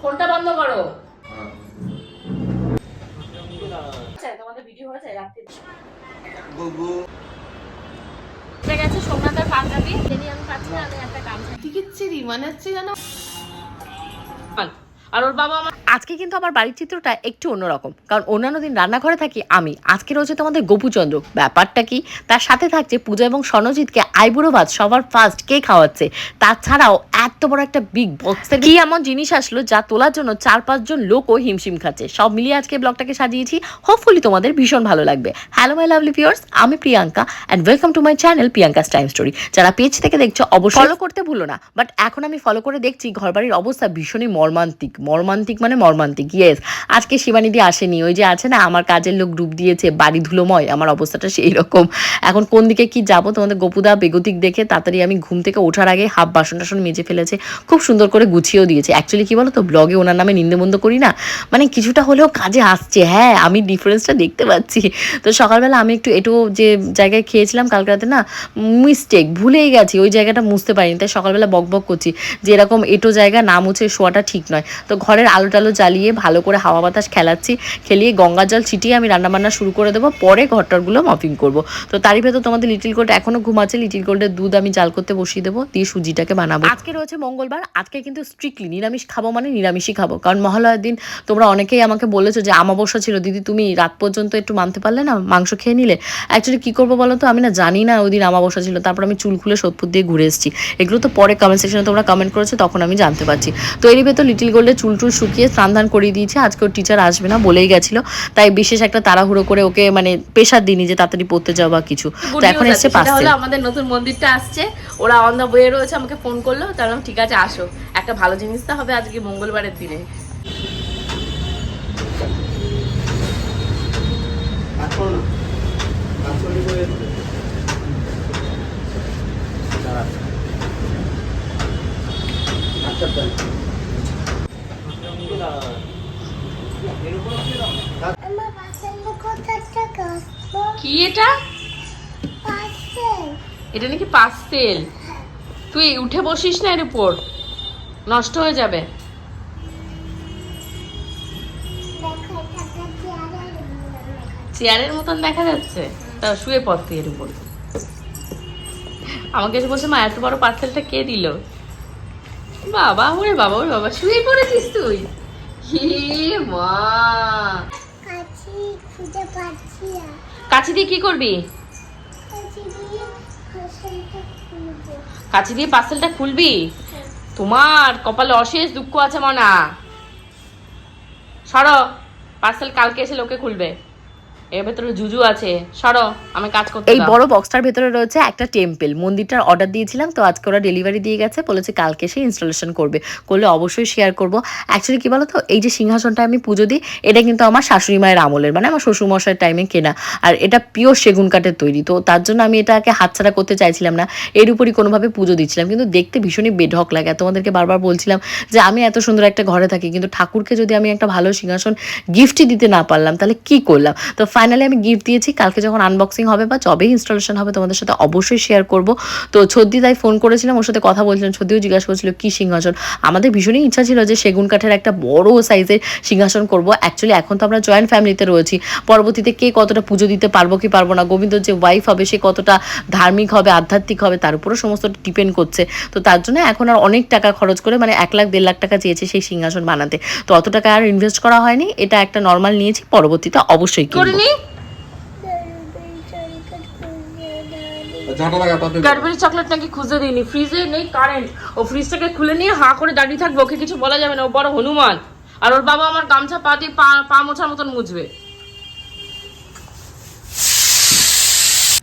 ফোনটা বন্ধ করো। আচ্ছা, তোমাদের ভিডিও হয়েছে রাত্রে উঠে গেছে সোমনাথের পাঞ্জাবি। যিনি আমি পাচ্ছি না আমি একটা গামছা। মানে হচ্ছে যেন আর ওর বাবা আমার আজকে কিন্তু আমার বাড়ির চিত্রটা একটু অন্যরকম। কারণ অন্যান্য দিন রান্নাঘরে থাকি আমি। আজকে রয়েছে তোমাদের গোপুচন্দ্র। ব্যাপারটা কি? তার সাথে থাকছে পূজা এবং স্বর্ণজিৎকে আইবুড়ো ভাত সবার ফার্স্ট কে খাওয়াচ্ছে। তাছাড়াও এত বড় একটা বিগ বক্সের কি এমন জিনিস আসলো যা তোলার জন্য চার পাঁচজন লোকও হিমশিম খাচ্ছে। সব মিলিয়ে আজকে ব্লগটাকে সাজিয়েছি। হোপফুলি তোমাদের ভীষণ ভালো লাগবে। হ্যালো মাই লাভলি ভিউয়ার্স আমি Priyanka and welcome to my channel Priyanka's time story যারা পেজ থেকে দেখছ অবশ্যই ফলো করতে ভুলো না। বাট এখন আমি ফলো করে দেখছি ঘরবাড়ির অবস্থা ভীষণই মর্মান্তিক। মর্মান্তিক মানে মর্মান্তিক ইয়েস আজকে শিবানিদি আসেনি, ওই যে আছে না, আমার কাজের লোক ডুব দিয়েছে, বাড়ি ধুলোময়, আমার অবস্থাটা সেই রকম। এখন কোন দিকে কি যাব, তোমাদের গোপুদা, বেগতিক দেখে তাড়াতাড়ি আমি ঘুম থেকে ওঠার আগে হাফ বাসন টাসন মেজে ফেলেছে, খুব সুন্দর করে গুছিয়েও দিয়েছে। অ্যাকচুয়ালি কি বলো তো ব্লগে ওনার নামে নিন্দে মন্দ করি না মানে কিছুটা হলেও কাজে আসছে হ্যাঁ আমি ডিফারেন্সটা দেখতে পাচ্ছি। তো সকালবেলা আমি একটু একটু যে জায়গায় খেয়েছিলাম কালকে রাতে না মিস্টেক ভুলেই গেছি, ওই জায়গাটা মুছতে পারিনি, তাই সকালবেলা বক বক করছি। যে এরকম এটো জায়গা, না মুছে শোয়াটা ঠিক নয়। তো ঘরের আলো টালো জ্বালিয়ে ভালো করে হাওয়া বাতাস খেলাচ্ছি, খেলিয়ে গঙ্গা জল ছিটিয়ে আমি রান্নাবান্না শুরু করে দেবো, পরে ঘরটারগুলো মপিং করব। তো তারই ভেতর তোমাদের লিটিল গোল্ড এখনও ঘুমাচ্ছে লিটিল গোল্ডের দুধ আমি জাল করতে বসিয়ে দেবো, দিয়ে সুজিটাকে বানাবো। আজকে রয়েছে মঙ্গলবার, আজকে কিন্তু স্ট্রিক্টলি নিরামিষ খাব মানে নিরামিষই খাব। কারণ মহালয়ার দিন তোমরা অনেকেই আমাকে বলেছ যে আমাবস্যা ছিল, দিদি তুমি রাত পর্যন্ত একটু মানতে পারলে না, মাংস খেয়ে নিলে? অ্যাকচুয়ালি কী করব বলো তো? আমি না জানি না ওই দিন আমাবস্যা ছিল, তারপর আমি চুল খুলে সোদপুর দিয়ে ঘুরে এসেছি। এগুলো তো পরে কমেন্ট সেকশনে তোমরা কমেন্ট করেছ, তখন আমি জানতে পারছি। তো এরই ভেতর লিটিল গোল্ডে চুল টুল শুকিয়ে স্নান ধান করিয়ে দিয়েছে। আজকে ওর টিচার আসবে না বলেই গেছিল। তাই বিশেষ একটা তাড়াহুড়ো করে ওকে মানে পেশার দিনই যে তাড়াতাড়ি পড়তে যাও বা কিছু। তো এখন এসছে আছে, পাঁচটা হলো আমাদের নতুন মন্দিরটা আসছে। ওরা অন দা বইয়ে রয়েছে আমাকে ফোন করল। তার আমি ঠিক আছে আসো। একটা ভালো জিনিস তো হবে আজকে মঙ্গলবারের দিনে। আমার বাসায় কত টাকা কি এটা? এটা নাকি পাস্তেল তুই উঠে বসিস না এর উপর। নষ্ট হয়ে যাবে। চেয়ারের মতন দেখা যাচ্ছে? তা শুয়ে পড় তুই এর উপর। আমাকে এসে বলছে মা এত বড় পার্সেলটা কে দিল? বাবা ওরে বাবা ওরে বাবা শুয়ে পড়েছিস তুই? হে মা। খুঁজে পাচ্ছি না। কাছি দিয়ে কি করবি? কাছি দিয়ে পার্সেলটা খুলবি। তোমার কপালে অশেষ দুঃখ আছে মনা। সর পার্সেল কালকে এসে লোকে খুলবে। এর ভেতরে জুজু আছে। সরো আমি কাজ করতে এই বড় বক্সটার ভেতরে রয়েছে একটা টেম্পল মন্দিরটার অর্ডার দিয়েছিলাম তো আজকে ওরা ডেলিভারি দিয়ে গেছে বলেছে কালকে সে ইনস্টলেশন করবে। করলে অবশ্যই শেয়ার করব। অ্যাকচুয়ালি কি বলতো এই যে সিংহাসনটা আমি পুজো দিই এটা কিন্তু আমার শাশুড়ি মায়ের আমলের মানে আমার শ্বশুরমশাইয়ের টাইমে কেনা। আর এটা পিওর সেগুন কাঠের তৈরি তো তার জন্য আমি এটাকে হাতছাড়া করতে চাইছিলাম না। এর উপরই কোনোভাবে পুজো দিচ্ছিলাম কিন্তু দেখতে ভীষণই বেঢক লাগে। তোমাদেরকে বারবার বলছিলাম যে আমি এত সুন্দর একটা ঘরে থাকি কিন্তু ঠাকুরকে যদি আমি একটা ভালো সিংহাসন গিফটই দিতে না পারলাম তাহলে কি করলাম? তো ফাইনালি আমি গিফট দিয়েছি, কালকে যখন আনবক্সিং হবে বা যবেই ইনস্টলেশন হবে তোমাদের সাথে অবশ্যই শেয়ার করব। তো ছদ্দি তাই ফোন করেছিলাম, ওর সাথে কথা বলছিলাম, ছদ্দিও জিজ্ঞাসা করছিল, কি সিংহাসন? আমাদের ভীষণই ইচ্ছা ছিল যে সেগুন কাঠের একটা বড় সাইজের সিংহাসন করব। অ্যাকচুয়ালি এখন তো আমরা জয়েন্ট ফ্যামিলিতে রয়েছি। পরবর্তীতে কে কতটা পুজো দিতে পারব কি পারব না, গোবিন্দ যে ওয়াইফ হবে, সে কতটা ধার্মিক হবে, আধ্যাত্মিক হবে, তার উপরও সমস্ত ডিপেন্ড করছে। তো তার জন্য এখন আর অনেক টাকা খরচ করে মানে এক লাখ, দেড় লাখ টাকা চেয়েছে সেই সিংহাসন বানাতে। তো অত টাকা আর ইনভেস্ট করা হয়নি, এটা একটা নর্মাল নিয়েছি, পরবর্তীতে অবশ্যই কিনবো। ক্যাডবেরি চকলেট নাকি খুঁজে দিইনি। ফ্রিজে নেই কারেন্ট ও ফ্রিজটাকে খুলে নিয়ে হাঁ করে দাঁড়িয়ে থাকবে, ওকে কিছু বলা যাবে না। ও বড় হনুমান। আর ওর বাবা আমার গামছা পা দিয়ে পা মোছার মতন মুছবে।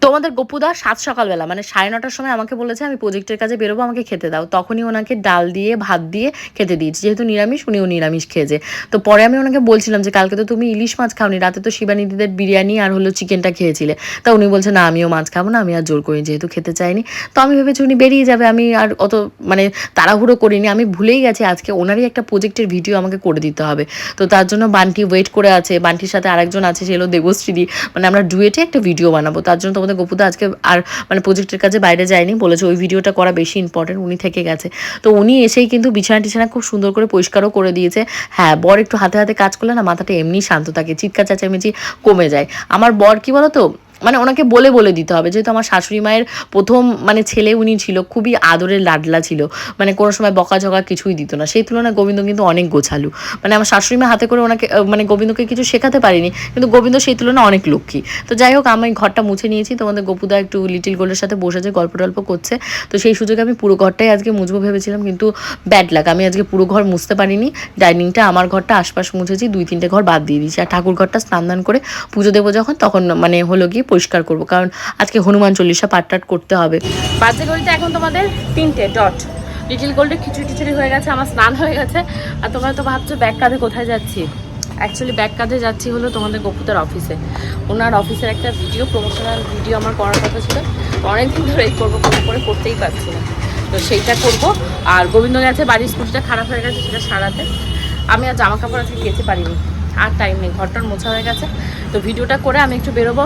তোমাদের গোপুদা সাত সকালবেলা মানে সাড়ে নটার সময় আমাকে বলেছে, আমি প্রজেক্টের কাজে বেরোবো, আমাকে খেতে দাও। তখনই ওনাকে ডাল দিয়ে, ভাত দিয়ে খেতে দিয়েছি। যেহেতু নিরামিষ, উনিও নিরামিষ খেয়েছে তো পরে আমি ওনাকে বলছিলাম যে, কালকে তো তুমি ইলিশ মাছ খাওনি, রাতে তো শিবানিদিদের বিরিয়ানি আর হলো চিকেনটা খেয়েছিলে। তা উনি বলছে, না, আমিও মাছ খাব না, আমি আর জোর করি যেহেতু খেতে চাইনি। তো আমি ভেবেছি উনি বেরিয়ে যাবে, আমি আর অত মানে তাড়াহুড়ো করিনি। আমি ভুলেই গেছি, আজকে ওনারই একটা প্রজেক্টের ভিডিও আমাকে করে দিতে হবে। তো তার জন্য বান্টি ওয়েট করে আছে, বান্টির সাথে আরেকজন আছে, সে হলো দেবশ্রীদি। মানে আমরা ডুয়েটে একটা ভিডিও বানাবো, তার জন্য তোমাদের তোমাদের তো আজকে আর মানে প্রজেক্টের কাজে বাইরে যায়নি, বলেছে ওই ভিডিওটা করা বেশি ইম্পর্টেন্ট উনি থেকে গেছে। তো উনি এসেই কিন্তু বিছানা টিছানা খুব সুন্দর করে পরিষ্কারও করে দিয়েছে। হ্যাঁ বর একটু হাতে হাতে কাজ করলে না মাথাটা এমনি শান্ত থাকে, চিৎকার চেঁচামেচি কমে যায়। আমার বর কি বলো তো মানে ওনাকে বলে বলে দিতে হবে। যেহেতু আমার শাশুড়ি মায়ের প্রথম মানে ছেলে উনি ছিল, খুবই আদরের লাডলা ছিল। মানে কোনো সময় বকাঝকা কিছুই দিত না। সেই তুলনায় গোবিন্দ কিন্তু অনেক গোছালু। মানে আমার শাশুড়ি মা হাতে করে ওনাকে মানে গোবিন্দকে কিছু শেখাতে পারিনি, কিন্তু গোবিন্দ সেই তুলনায় অনেক লক্ষ্মী। তো যাই হোক, আমি ঘরটা মুছে নিয়েছি। তোমাদের গোপুদা একটু লিটিল গোল্ডের সাথে বসেছে গল্প টল্প করছে। তো সেই সুযোগে আমি পুরো ঘরটাই আজকে মুছবো ভেবেছিলাম, কিন্তু ব্যাড লাগ আমি আজকে পুরো ঘর মুছতে পারিনি। ডাইনিংটা আমার ঘরটা আশপাশ মুছেছি, দুই তিনটে ঘর বাদ দিয়ে দিয়েছি। আর ঠাকুর ঘরটা স্নান দান করে পুজো দেবো যখন, তখন মানে হলো গিয়ে পরিষ্কার করব, কারণ আজকে হনুমান চল্লিশা পাঠ টাট করতে হবে। বাজে ঘড়িতে এখন তোমাদের তিনটে, ডট। লিটিল গোল্ডে খিচুড়ি টিচুড়ি হয়ে গেছে, আমার স্নান হয়ে গেছে, আর তোমরা তো ভাবছ ব্যাগ কাঁধে কোথায় যাচ্ছি? অ্যাকচুয়ালি ব্যাগ কাঁধে যাচ্ছি হলো তোমাদের গপুতার অফিসে। ওনার অফিসের একটা ভিডিও প্রমোশনাল ভিডিও আমার করার কথা ছিল। অনেকদিন ধরে এই করব করব করে করতেই পারছি না। তো সেইটা করব। আর গোবিন্দ গেছে বাড়ির স্কুটিটা খারাপ হয়ে গেছে, সেটা সারাতে। আমি আর জামা কাপড় আজকে কেচে পারিনি। আর টাইম নেই, ঘরটার মোছা হয়ে গেছে। তো ভিডিওটা করে আমি একটু বেরোবো।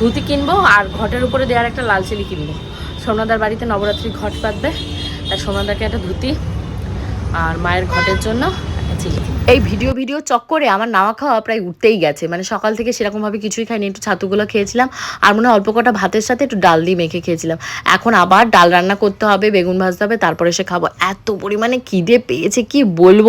ধুতি কিনবো আর ঘটের উপরে দেওয়ার একটা লাল চিলি কিনবো সোনাদার বাড়িতে নবরাত্রি ঘট পাতবে তাই সোনাদাকে একটা ধুতি আর মায়ের ঘটের জন্য। এই ভিডিও ভিডিও চক্করে আমার নাওয়া খাওয়া প্রায় উঠতেই গেছে। মানে সকাল থেকে সেরকমভাবে কিছুই খাইনি, একটু ছাতুগুলো খেয়েছিলাম। আর মনে হয় অল্প কটা ভাতের সাথে একটু ডাল দিয়ে মেখে খেয়েছিলাম। এখন আবার ডাল রান্না করতে হবে, বেগুন ভাজতে হবে, তারপরে সে খাব। এত পরিমাণে খিদে পেয়েছে, কি বলব?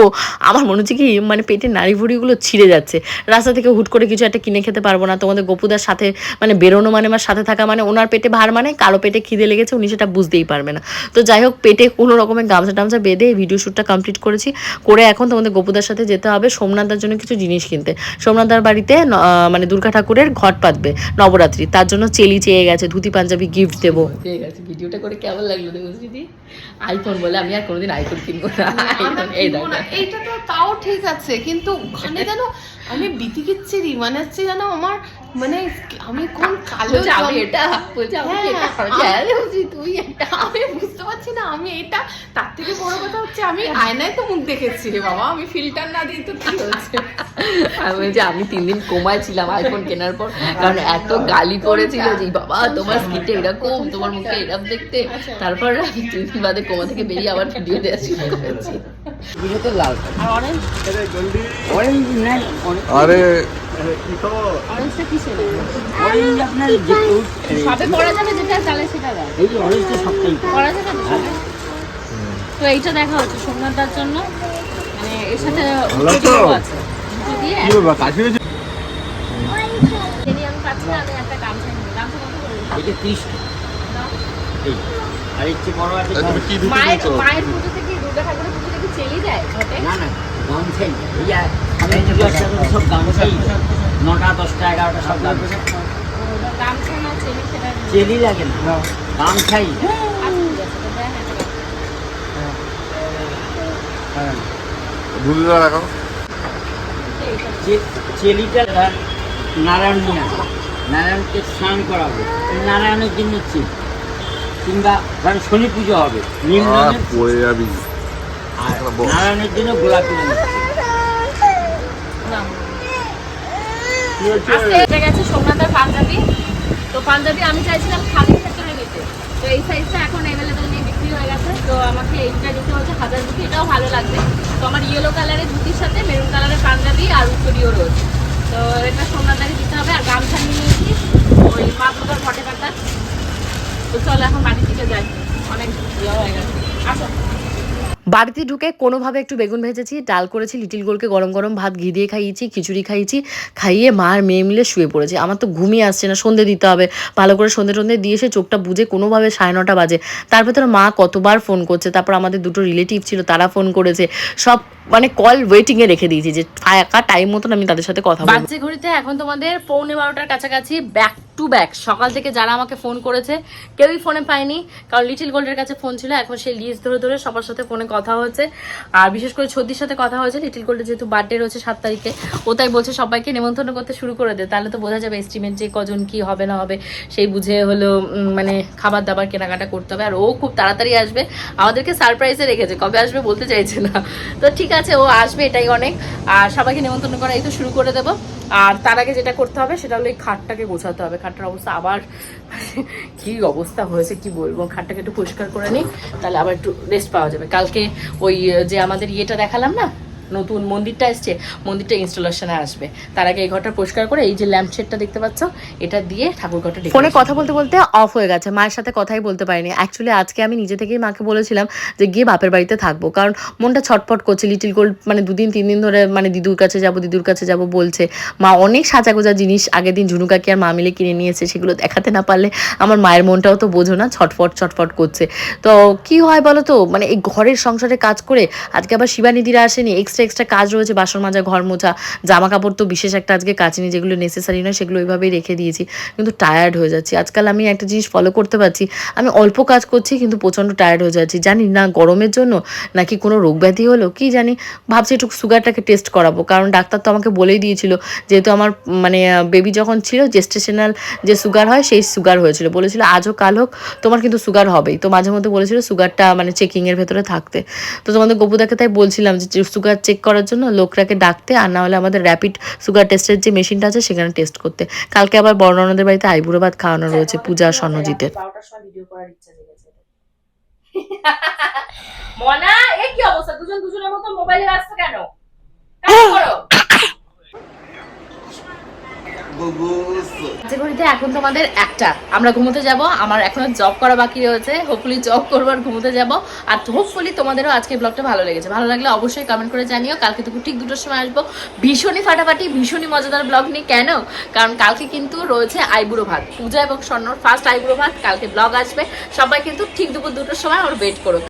আমার মনে হচ্ছে কি মানে পেটের নাড়ি ভুড়িগুলো ছিঁড়ে যাচ্ছে। রাস্তা থেকে হুট করে কিছু একটা কিনে খেতে পারব না। তোমাদের গপুদার সাথে মানে বেরোনো মানে আমার সাথে থাকা মানে ওনার পেটে ভার মানে কারও পেটে খিদে লেগেছে, উনি সেটা বুঝতেই পারবে না। তো যাই হোক, পেটে কোনো রকমের গামছা টামছা বেঁধে ভিডিও শ্যুটটা কমপ্লিট করেছি। করে এখন তোমাদের গোপুদার সাথে যেতে হবে। সোমনাথদার জন্য কিছু জিনিস কিনতে। সোমনাথদার বাড়িতে মানে দুর্গা ঠাকুরের ঘট পাতবে, নবরাত্রি। তার জন্য চেলি চেয়ে গেছে, ধুতি পাঞ্জাবি গিফট দেবো। ভিডিওটা করে কেমন লাগল দিদি আইফোন বলে আমি আর কোনোদিন আইফোন কিনবো না। এই দেখো। এইটা তো তাও ঠিক আছে কিন্তু ওখানে যেন আমি বিতিকিচ্ছিরি মানে হচ্ছে যেন আমার মানে আমি কোন কালো আমি এটা বলছে আমি হ্যাঁ, এটা তুই এটা আমি বুঝতে পারছি না আমি এটা তার থেকে বড় কথা হচ্ছে আমি আয়নায় তো মুখ দেখেছি রে বাবা আমি ফিল্টার না দিই তো কি হচ্ছে? আমি বলছি আমি তিন দিন কোমায় ছিলাম আইফোন কেনার পর কারণ এত গালি পড়েছিল যে বাবা তোমার স্কিনটা এরকম তোমার মুখে এরকম দেখতে। তারপর আমি তিন দিন বাদে কোমা থেকে বেরিয়ে আবার ভিডিও দেওয়া শুরু করেছি পুজো তো লাল আর অরেঞ্জ অরেঞ্জ নেন আরে অরেঞ্জটা কিসে অরেঞ্জ আপনার যে fruit, এই- সবে পড়া যাবে যেটা চালে সেটা এই যে অরেঞ্জটা সবটাই। পড়া যাবে তো এইটা দেখা হচ্ছে সোমনাথদার জন্য। মানে এর সাথে আছে। দিয়ে আমি একটা গামছা নিই গামছা কত করে? এটা এই। আর এর বড় আছে তুমি কি মায়ের নিয়েছো মায়ের পুজোতে কি দুর্গা ঠাকুরের পুজোতে কি চেলি দেয় ঘটে? না না গামছাই এই আমি সব গামছাই নটা দশটা এগারোটা সব গামছা গামছা না চেলি সেটা চেলি লাগে না। গামছাই আচ্ছা, রাখো চেলিটা ধর নারায়ণ নিয়ে নারায়ণকে স্নান করাবো। নারায়ণের জন্য চেলি। কিংবা ধরেন শনি পুজো হবে। নীল রঙের পড়ে যাবি। আর। নারায়ণের জন্য গোলাপি রঙের গেছে সোমনাথের পাঞ্জাবি। তো পাঞ্জাবি আমি চাইছিলাম খালি ভেতরে নিতে তো এই সাইজটা এখন অ্যাভেলেবেল নেই বিক্রি হয়ে গেছে। তো আমাকে এইটা নিতে হচ্ছে হাজার রুপি এটাও ভালো লাগবে। তো আমার ইয়েলো কালারের ধুতির সাথে মেরুন কালারের পাঞ্জাবি আর উত্তরীয় রোজ তো এটা সোমনাথদারি দিতে হবে আর গামছা নিয়ে নিয়েছি ওই মা দুর্গার ঘটে তো চলো এখন বাড়ির দিকে যাই। অনেক ইয়ে হয়ে গেছে। আসো। বাড়িতে ঢুকে কোনোভাবে একটু বেগুন ভেজেছি ডাল করেছি লিটিল গোলকে গরম গরম ভাত ঘি দিয়ে খাইয়েছি খিচুড়ি খাইয়েছি খাইয়ে মা আর মেয়ে মিলে শুয়ে পড়েছি। আমার তো ঘুমিয়ে আসছে না সন্ধে দিতে হবে। ভালো করে সন্ধে টন্ধে দিয়ে এসে চোখটা বুঝে কোনোভাবে সাড়ে নটা বাজে। তার ভেতরে মা কতবার ফোন করছে তারপর আমাদের দুটো রিলেটিভ ছিল তারা ফোন করেছে। সব মানে কল ওয়েটিংয়ে রেখে দিয়েছি যে ফাঁকা টাইম মতন আমি তাদের সাথে কথা বাজে ঘড়িতে এখন তোমাদের পৌনে বারোটার কাছাকাছি ব্যাক টু ব্যাক। সকাল থেকে যারা আমাকে ফোন করেছে, কেউই ফোনে পায়নি, কারণ লিটিল গোল্ডের কাছে ফোন ছিল, এখন সেই লিস্ট ধরে ধরে সবার সাথে ফোনে কথা হয়েছে আর বিশেষ করে ছদ্দির সাথে কথা হয়েছে, লিটিল গোল্ডের যেহেতু বার্থডে রয়েছে সাত তারিখে, ও তাই বলছে সবাইকে নেমন্তন্ন করতে শুরু করে দে, তাহলে তো বোঝা যাবে এস্টিমেট যে কজন কি হবে না হবে, সেই বুঝে হলো মানে খাবার দাবার কেনাকাটা করতে হবে। আর ও খুব তাড়াতাড়ি আসবে, আমাদেরকে সারপ্রাইজে রেখেছে, কবে আসবে বলতে চাইছে না। তো ঠিক আছে, ও আসবে এটাই অনেক। আর সবাইকে নেমন্তন্ন করা এই তো শুরু করে দেবো। আর তার আগে যেটা করতে হবে, সেটা হলো এই খাটটাকে গোছাতে হবে খাটটার অবস্থা আবার কি অবস্থা হয়েছে, কি বলব? খাটটাকে একটু পরিষ্কার করে নিই, তাহলে আবার একটু রেস্ট পাওয়া যাবে। কালকে ওই, যে আমাদের ইয়েটা দেখালাম না নতুন মন্দিরটা এসছে মন্দিরটা ইনস্টলেশনে আসবে। তার আগে এই ঘরটা পরিষ্কার করে এই যে ল্যাম্প শেডটা দেখতে পাচ্ছ এটা দিয়ে ঠাকুর ঘরটা ফোনে কথা বলতে বলতে অফ হয়ে গেছে মায়ের সাথে কথাই বলতে পারিনি। অ্যাকচুয়ালি আজকে আমি নিজে থেকেই মাকে বলেছিলাম যে গিয়ে বাপের বাড়িতে থাকব কারণ মনটা ছটফট করছে লিটিল গোল্ড মানে দুদিন তিন দিন ধরে মানে দিদুর কাছে যাব দিদুর কাছে যাব বলছে। মা অনেক সাজা গোজা জিনিস আগের দিন ঝুনু কাকি আর মা মিলে কিনে নিয়েছে সেগুলো দেখাতে না পারলে আমার মায়ের মনটাও তো বোঝো না ছটফট ছটফট করছে। তো কি হয় বলো তো? মানে এই ঘরের সংসারে কাজ করে আজকে আবার শিবানিদিরা আসেনি এক্সট্রা এক্সট্রা কাজ রয়েছে, বাসন মাজা, ঘর মোছা জামা কাপড় তো বিশেষ একটা আজকে কাচিনি যেগুলো নেসেসারি নয়, সেগুলো ওইভাবেই রেখে দিয়েছি। কিন্তু টায়ার্ড হয়ে যাচ্ছি। আজকাল আমি একটা জিনিস ফলো করতে পারছি, আমি অল্প কাজ করছি কিন্তু প্রচণ্ড টায়ার্ড হয়ে যাচ্ছি। জানি না গরমের জন্য নাকি কোনো রোগ ব্যাধি হলো, কি জানি, ভাবছি একটু সুগারটাকে টেস্ট করাবো। কারণ ডাক্তার তো আমাকে বলেই দিয়েছিল, যেহেতু আমার মানে বেবি যখন ছিল জেস্টেশনাল যে সুগার হয়, সেই সুগার হয়েছিল। বলেছিল, আজও কাল হোক, তোমার কিন্তু সুগার হবেই। তো মাঝে মধ্যে বলেছিল সুগারটা মানে চেকিংয়ের ভেতরে থাকতে। তো তোমাদের গপুদাকে তাই বলছিলাম যে সুগার চেক করার জন্য লোকরাকে ডাকতে, আর না হলে আমাদের র্যাপিড সুগার টেস্টের যে মেশিনটা আছে সেখানে টেস্ট করতে। কালকে আবার বর্ণনাদের বাড়িতে আইবুড়ো ভাত খাওয়ানো রয়েছে পূজা স্বর্ণজিতের মনা, এ কি অবস্থা? দুজন দুজনের মতো মোবাইলে ব্যস্ত কেন? করো। ঘড়িতে এখন তোমাদের একটা। আমরা ঘুমোতে যাব, আমার এখনও জব করা বাকি রয়েছে। হোপফুলি জব করব আর ঘুমোতে যাব। আর হোপফুলি তোমাদেরও আজকে ব্লগটা ভালো লেগেছে। ভালো লাগলে অবশ্যই কমেন্ট করে জানিও। কালকে দুপুর ঠিক দুটোর সময় আসব। ভীষণই ফাটাফাটি, ভীষণই মজাদার ব্লগ নিয়ে। কেন? কারণ কালকে কিন্তু রয়েছে আইবুড়ো ভাত। পূজা এবং স্বর্ণর ফার্স্ট আইবুড়ো ভাত। কালকে ব্লগ আসবে। সবাই কিন্তু ঠিক দুপুর দুটোর সময় আমার ওয়েট করো